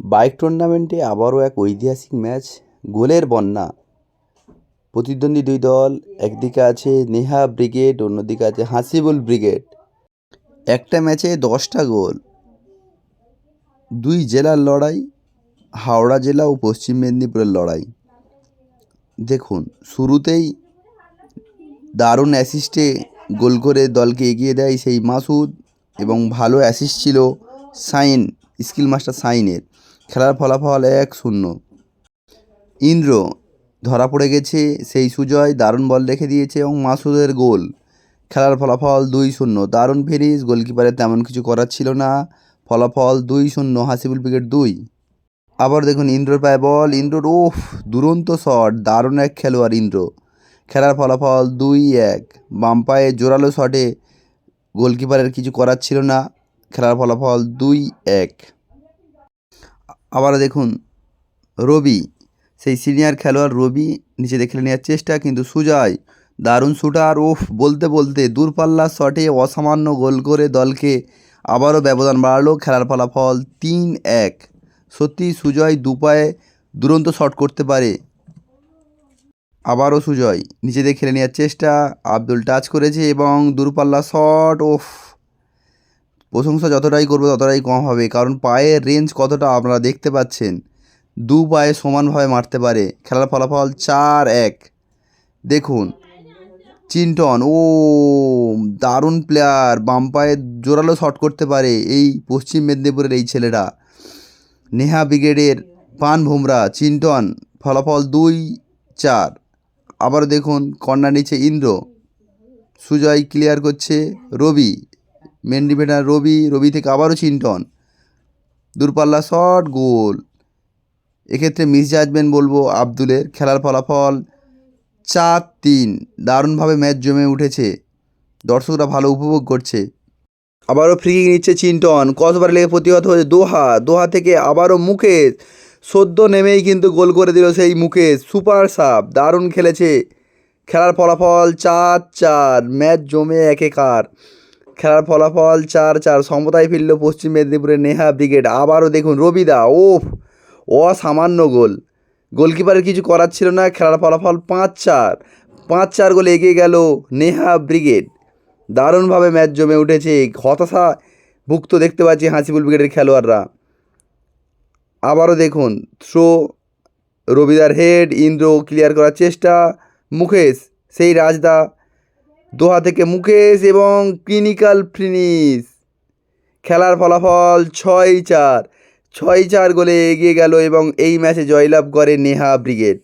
Bike টুর্নামেন্টে আবারও এক ঐতিহাসিক ম্যাচ, গোলের বন্যা। প্রতিদ্বন্দ্বী দুই দল, একদিকে আছে নেহা ব্রিগেড, অন্যদিকে আছে হাসিবুল ব্রিগেড। একটা ম্যাচে দশটা গোল। দুই জেলার লড়াই, হাওড়া জেলা ও পশ্চিম মেদিনীপুরের লড়াই। দেখুন, শুরুতেই দারুণ অ্যাসিস্টে গোল করে দলকে এগিয়ে দেয় সেই মাসুদ এবং ভালো অ্যাসিস্ট ছিল সাইন, স্কিল মাস্টার সাইনের। খেলার ফলাফল এক শূন্য। ইন্দ্র ধরা পড়ে গেছে, সেই সুজয় দারুণ বল রেখে দিয়েছে এবং মাসুদের গোল। খেলার ফলাফল দুই শূন্য। দারুণ ফিরিস গোলকিপারের তেমন কিছু করার ছিল না। ফলাফল দুই শূন্য, হাসিবুল উইকেট দুই। আবার দেখুন ইন্দ্রর পায়ে বল, ইন্দ্রর ওফ দুরন্ত শট, দারুণ এক খেলোয়াড় ইন্দ্র। খেলার ফলাফল দুই এক। বাম পায়ে জোরালো শটে গোলকিপারের কিছু করার ছিল না। খেলার ফলাফল দুই এক। আবারও দেখুন, রবি, সেই সিনিয়র খেলোয়াড় রবি নিচে দেখে নেওয়ার চেষ্টা, কিন্তু সুজয়, দারুণ শুটার ওফ বলতে বলতে দূরপাল্লার শটে অসামান্য গোল করে দলকে আবারও ব্যবধান বাড়ালো। খেলার ফলাফল তিন এক। সত্যি সুজয় দুপায়ে দুরন্ত শট করতে পারে। আবারও সুজয় নিচে দিয়ে খেলে নেওয়ার চেষ্টা, আব্দুল টাচ করেছে এবং দূরপাল্লা শট ওফ প্রশংসা যতটাই করব ততটাই কম হবে। কারণ পায়ের রেঞ্জ কতটা আপনারা দেখতে পাচ্ছেন? দু পায়ে সমানভাবে মারতে পারে। খেলার ফলাফল চার এক। দেখুন, চিন্টন, ও, দারুণ প্লেয়ার বাম পায়ে জোরালো শট করতে পারে এই পশ্চিম মেদিনীপুরের এই ছেলেরা নেহা ব্রিগেডের পান ভুমরা, চিন্টন, ফলাফল দুই চার। আবার দেখুন, কর্নার নিচে ইন্দ্র। সুজয় ক্লিয়ার করছে, রবি। মেন রবি রবি থেকে আবারও চিন্টন দূরপাল্লা শট, গোল। এক্ষেত্রে মিস জাজমেন্ট বলব আব্দুলের, খেলার ফলাফল চার তিন। দারুণভাবে ম্যাচ জমে উঠেছে। দর্শকরা ভালো উপভোগ করছে। আবারও ফ্রি নিচ্ছে চিন্টন কতবার লেগে প্রতিহত হয়েছে দোহা। দোহা থেকে আবারও মুকেশ। সদ্য নেমেই কিন্তু গোল করে দিল সেই মুকেশ। সুপার সাপ দারুণ খেলেছে। খেলার ফলাফল চার চার। ম্যাচ জমে একেকার। খেলার ফলাফল চার চার। সমতায় ফিরল পশ্চিম মেদিনীপুরের নেহা ব্রিগেড। আবারও দেখুন, রবিদা, ওফ, অসামান্য গোল। গোলকিপারের কিছু করার ছিল না, খেলার ফলাফল পাঁচ চার। পাঁচ চার গোলে এগিয়ে গেল নেহা ব্রিগেড। দারুণভাবে ম্যাচ জমে উঠেছে হতাশা ভুক্ত দেখতে পাচ্ছি হাসিবুল ব্রিগেডের খেলোয়াড়রা। আবারও দেখুন, থ্রো, রবিদার হেড, ইন্দ্র ক্লিয়ার করার চেষ্টা, মুকেশ, সেই রাজদা দোহা থেকে মুকেশ এবং ক্লিনিক্যাল ফিনিশ। খেলার ফলাফল ছয় চার। ছয় চার গোলে এগিয়ে গেল এবং এই ম্যাচে জয়লাভ করে নেহা ব্রিগেড।